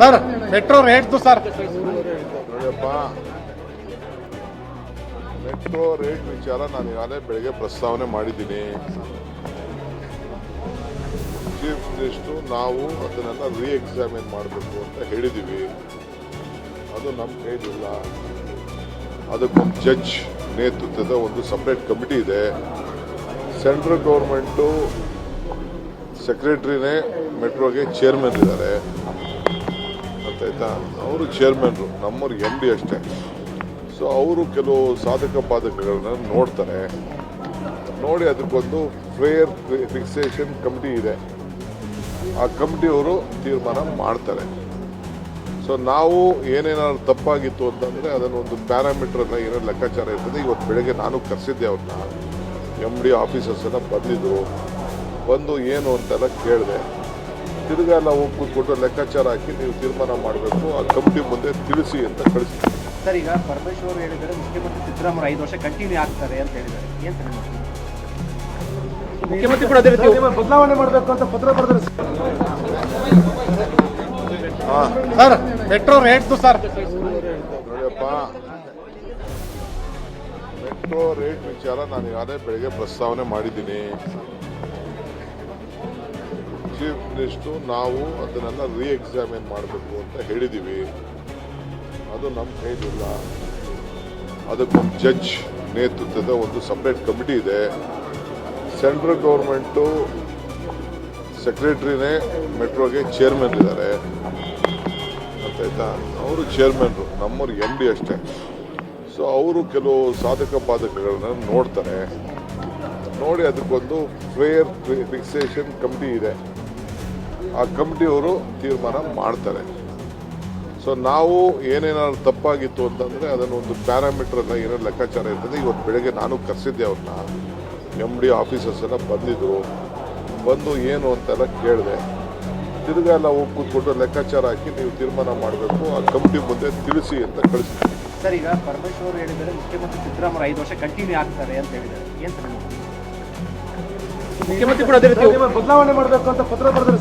Sir metro ರೇಟ್ದು sir. Metro rate ವಿಚಾರ ನಾನು ಈಗಾಗಲೇ ಬೆಳಗ್ಗೆ ಪ್ರಸ್ತಾವನೆ ಮಾಡಿದ್ದೀನಿ. ಚೀಫ್ ಮಿನಿಸ್ಟ್ರು ನಾವು ಅದನ್ನೆಲ್ಲ ರೀಎಕ್ಸಾಮಿನ್ ಮಾಡಬೇಕು ಅಂತ ಹೇಳಿದ್ದೀವಿ. ಅದು ನಮ್ಮ ಕೈಲಿಲ್ಲ. ಅದಕ್ಕೊಂದು ಜಡ್ಜ್ ನೇತೃತ್ವದ ಒಂದು ಸಪ್ರೇಟ್ ಕಮಿಟಿ ಇದೆ. ಸೆಂಟ್ರಲ್ ಗೌರ್ಮೆಂಟು ಸೆಕ್ರೆಟ್ರಿನೇ ಮೆಟ್ರೋಗೆ ಚೇರ್ಮನ್ ಇದ್ದಾರೆ. ಗೊತ್ತಾಯ್ತಾ ಅವರು ಚೇರ್ಮನ್ರು, ನಮ್ಮವ್ರು ಎಂ ಡಿ ಅಷ್ಟೇ. ಸೊ ಅವರು ಕೆಲವು ಸಾಧಕ ಬಾಧಕಗಳನ್ನ ನೋಡ್ತಾರೆ. ನೋಡಿ ಅದಕ್ಕೊಂದು ಫೇರ್ ಫಿಕ್ಸೇಷನ್ ಕಮಿಟಿ ಇದೆ. ಆ ಕಮಿಟಿಯವರು ತೀರ್ಮಾನ ಮಾಡ್ತಾರೆ. ಸೊ ನಾವು ಏನೇನಾದ್ರು ತಪ್ಪಾಗಿತ್ತು ಅಂತಂದರೆ ಅದನ್ನು ಒಂದು ಪ್ಯಾರಾಮೀಟ್ರನ್ನ ಏನೋ ಲೆಕ್ಕಾಚಾರ ಇರ್ತದೆ, ಇವತ್ತು ಬೆಳಗ್ಗೆ ನಾನು ಕರೆಸಿದ್ದೆ ಅವ್ರನ್ನ ಎಂ ಡಿ ಆಫೀಸರ್ಸ್ ಎಲ್ಲ ಬಂದಿದ್ರು. ಬಂದು ಏನು ಅಂತೆಲ್ಲ ಕೇಳಿದೆ. ತಿರ್ಗಾ ಎಲ್ಲ ಹೋಗಿ ಕೂತ್ಕೊಂಡು ಲೆಕ್ಕಾಚಾರ ಹಾಕಿ ನೀವು ತೀರ್ಮಾನ ಮಾಡಬೇಕು ಆ ಕಮಿಟಿ ಮುಂದೆ ತಿಳಿಸಿ ಅಂತ ಕಳಿಸಿ ಸರ್ ಈಗ ಪರಮೇಶ್ವರ್ ಹೇಳಿದ್ದಾರೆ ಮುಖ್ಯಮಂತ್ರಿ ಸಿದ್ದರಾಮಯ್ಯ ಐದು ವರ್ಷ ಕಂಟಿನ್ಯೂ ಆಗ್ತಾರೆ ಅಂತ ಹೇಳಿದ್ದಾರೆ. ಏನ್ ಸರ್ ಮುಖ್ಯಮಂತ್ರಿ ಕೂಡ ಅದೇ ರೀತಿ ಬದಲಾವಣೆ ಮಾಡಬೇಕು ಅಂತ ಪತ್ರ ಬರೆದ್ರೆ ಸರ್. ಮೆಟ್ರೋ ರೇಟ್ದು ಸರ್. ನೋಡಿಯಪ್ಪ ಮೆಟ್ರೋ ರೇಟ್ ವಿಚಾರ ನಾನು ಯಾವುದೇ ಬೆಳಗ್ಗೆ ಪ್ರಸ್ತಾವನೆ ಮಾಡಿದ್ದೀನಿ. ಮಿನಿಸ್ಟ್ರು ನಾವು ಅದನ್ನೆಲ್ಲ ರೀ ಎಕ್ಸಾಮಿನ್ ಮಾಡಬೇಕು ಅಂತ ಹೇಳಿದ್ದೀವಿ. ಅದು ನಮ್ಮ ಕೈಲಿಲ್ಲ. ಅದಕ್ಕೊಂದು ಜಡ್ಜ್ ನೇತೃತ್ವದ ಒಂದು ಸಪ್ರೇಟ್ ಕಮಿಟಿ ಇದೆ. ಸೆಂಟ್ರಲ್ ಗೌರ್ಮೆಂಟು ಸೆಕ್ರೆಟ್ರಿನೇ ಮೆಟ್ರೋಗೆ ಚೇರ್ಮನ್ ಇದ್ದಾರೆ. ಗೊತ್ತಾಯ್ತಾ ಅವರು ಚೇರ್ಮನ್ರು ನಮ್ಮವ್ರು ಎಂ ಡಿ ಅಷ್ಟೇ. ಸೊ ಅವರು ಕೆಲವು ಸಾಧಕ ಬಾಧಕಗಳನ್ನ ನೋಡ್ತಾರೆ. ನೋಡಿ ಅದಕ್ಕೊಂದು ಪ್ರೇಯರ್ ಫಿಕ್ಸೇಷನ್ ಕಮಿಟಿ ಇದೆ. ಆ ಕಮಿಟಿಯವರು ತೀರ್ಮಾನ ಮಾಡ್ತಾರೆ. ಸೊ ನಾವು ಏನೇನಾದ್ರು ತಪ್ಪಾಗಿತ್ತು ಅಂತಂದರೆ ಅದನ್ನು ಒಂದು ಪ್ಯಾರಾಮೀಟ್ರನ್ನ ಏನೋ ಲೆಕ್ಕಾಚಾರ ಇರ್ತದೆ ಇವತ್ತು ಬೆಳಗ್ಗೆ ನಾನು ಕರೆಸಿದ್ದೆ ಅವ್ರನ್ನ ಎಂ ಡಿ ಆಫೀಸರ್ಸ್ ಎಲ್ಲ ಬಂದಿದ್ರು. ಬಂದು ಏನು ಅಂತೆಲ್ಲ ಕೇಳಿದೆ. ತಿರುಗಾ ಎಲ್ಲ ಹೋಗಿ ಕೂತ್ಕೊಂಡು ಲೆಕ್ಕಾಚಾರ ಹಾಕಿ ನೀವು ತೀರ್ಮಾನ ಮಾಡಬೇಕು ಆ ಕಮಿಟಿ ಮುಂದೆ ತಿಳಿಸಿ ಅಂತ ಕಳಿಸ್ತೀವಿ ಸರ್ ಈಗ ಪರಮೇಶ್ವರ್ ಹೇಳಿದರೆ ಮುಖ್ಯಮಂತ್ರಿ ಸಿದ್ದರಾಮಯ್ಯ ಐದು ವರ್ಷ ಕಂಟಿನ್ಯೂ ಆಗ್ತಾರೆ ಅಂತ ಹೇಳಿದ್ದಾರೆ. ಏನು ಮುಖ್ಯಮಂತ್ರಿ ಕೂಡ ಅದೇ ರೀತಿ ಬದಲಾವಣೆ ಮಾಡಬೇಕು ಅಂತ ಪತ್ರ ಬರೆದ್ರೆ